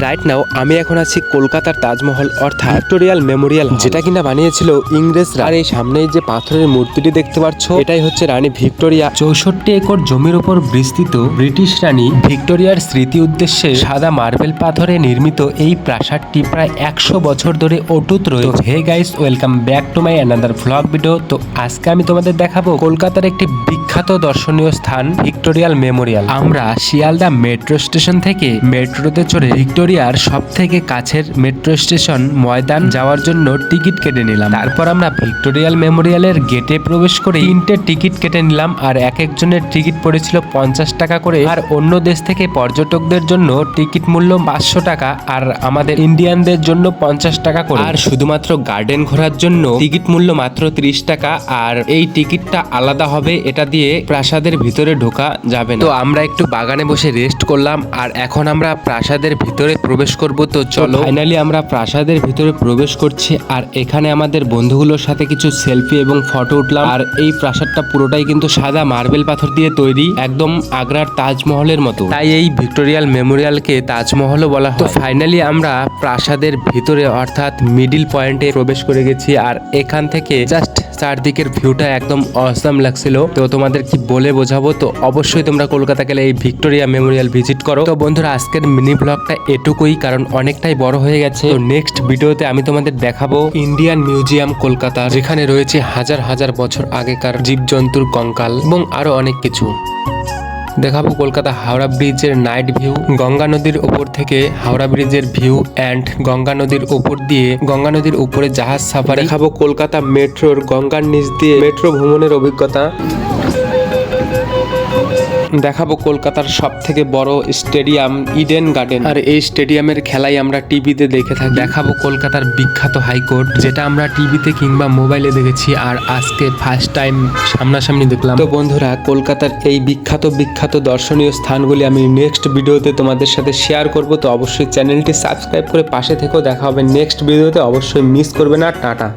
Right now আমি এখন আছি কলকাতার তাজমহল, অর্থাৎ ভিক্টোরিয়াল মেমোরিয়াল যেটা কিনা বানিয়েছিল ইংরেজরা। আর এই সামনেই যে পাথরের মূর্তিটি দেখতে পাচ্ছ, এটাই হচ্ছে রানী ভিক্টোরিয়া। চৌষট্টি একর জমির উপর বিস্তৃত ব্রিটিশ রানী ভিক্টোরিয়ার স্মৃতি উদ্দেশ্যে সাদা মার্বেল পাথরে নির্মিত এই প্রাসাদটি প্রায় একশো বছর ধরে অটুট রয়েছে hey guys welcome back to my another vlog video তো আজকে আমি তোমাদের দেখাবো কলকাতার একটি বিখ্যাত দর্শনীয় স্থান, ভিক্টোরিয়াল মেমোরিয়াল। আমরা শিয়ালদা মেট্রো স্টেশন থেকে মেট্রোতে চড়ে ভিক্টোরিয়ার সব থেকে কাছের মেট্রো স্টেশন ময়দান যাওয়ার জন্য টিকিট কেটে নিলাম। তারপর আমরা ভিক্টোরিয়াল মেমোরিয়ালের গেটে প্রবেশ করে তিনটে টিকিট কেটে নিলাম আর এক একজনের টিকিট পড়েছিল পঞ্চাশ টাকা করে। আর অন্য দেশ থেকে পর্যটকদের জন্য টিকিট মূল্য পাঁচশো টাকা আর আমাদের ইন্ডিয়ানদের জন্য পঞ্চাশ টাকা করে। আর শুধুমাত্র গার্ডেন ঘোরার জন্য টিকিট মূল্য মাত্র ত্রিশ টাকা আর এই টিকিটটা আলাদা হবে এটা দিয়ে প্রাসাদের ভিতরে ঢোকা যাবে তো আমরা একটু বাগানে বসে রেস্ট করলাম আর এখন আমরা প্রাসাদের ভিতরে প্রবেশ করব তো চলো। ফাইনালি আমরা প্রাসাদের ভিতরে প্রবেশ করছি আর এখানে আমাদের বন্ধুগুলোর সাথে কিছু সেলফি এবং ফটো উঠলাম। আর এই প্রাসাদটা পুরোটাই কিন্তু সাদা মার্বেল পাথর দিয়ে তৈরি একদম আগ্রার তাজমহলের মতো। তাই এই ভিক্টোরিয়াল মেমোরিয়ালকে তাজমহলও বলা হয়। তো ফাইনালি আমরা প্রাসাদের ভিতরে অর্থাৎ মিডিল পয়েন্টে প্রবেশ করে গেছি আর এখান থেকে জাস্ট চারদিকের ভিউটা একদম অসাম লাগছিল। তো তোমাদের কি বলে বোঝাবো? তো অবশ্যই তোমরা কলকাতা গেলে এই ভিক্টোরিয়া মেমোরিয়াল ভিজিট করো। তো বন্ধুরা আজকের মিনি ব্লগটা এটুকুই, কারণ অনেকটাই বড় হয়ে গেছে। তো নেক্সট ভিডিওতে আমি তোমাদের দেখাবো ইন্ডিয়ান মিউজিয়াম কলকাতা, যেখানে রয়েছে হাজার হাজার বছর আগেকার জীবজন্তুর কঙ্কাল এবং আরও অনেক কিছু। দেখাবো কলকাতা হাওড়া ব্রিজের নাইট ভিউ গঙ্গা নদীর উপর থেকে হাওড়া ব্রিজের ভিউ অ্যান্ড গঙ্গা নদীর উপর দিয়ে গঙ্গা নদীর উপরে জাহাজ সাফারি দেখাবো কলকাতা মেট্রোর গঙ্গার নিচ দিয়ে মেট্রো ভ্রমণের অভিজ্ঞতা। দেখাবো কলকাতার সব থেকে বড় স্টেডিয়াম ইডেন গার্ডেন আর এই স্টেডিয়ামের খেলাই আমরা টিভিতে দেখে থাকি। দেখাবো কলকাতার বিখ্যাত হাইকোর্ট যেটা আমরা টিভিতে কিংবা মোবাইলে দেখেছি আর আজকে ফার্স্ট টাইম সামনাসামনি দেখলাম। তো বন্ধুরা কলকাতার এই বিখ্যাত বিখ্যাত দর্শনীয় স্থানগুলি আমি নেক্সট ভিডিওতে তোমাদের সাথে শেয়ার করব। তো অবশ্যই চ্যানেলটি সাবস্ক্রাইব করে পাশে থেকেও দেখা হবে। নেক্সট ভিডিওতে অবশ্যই মিস করবে না। টাটা।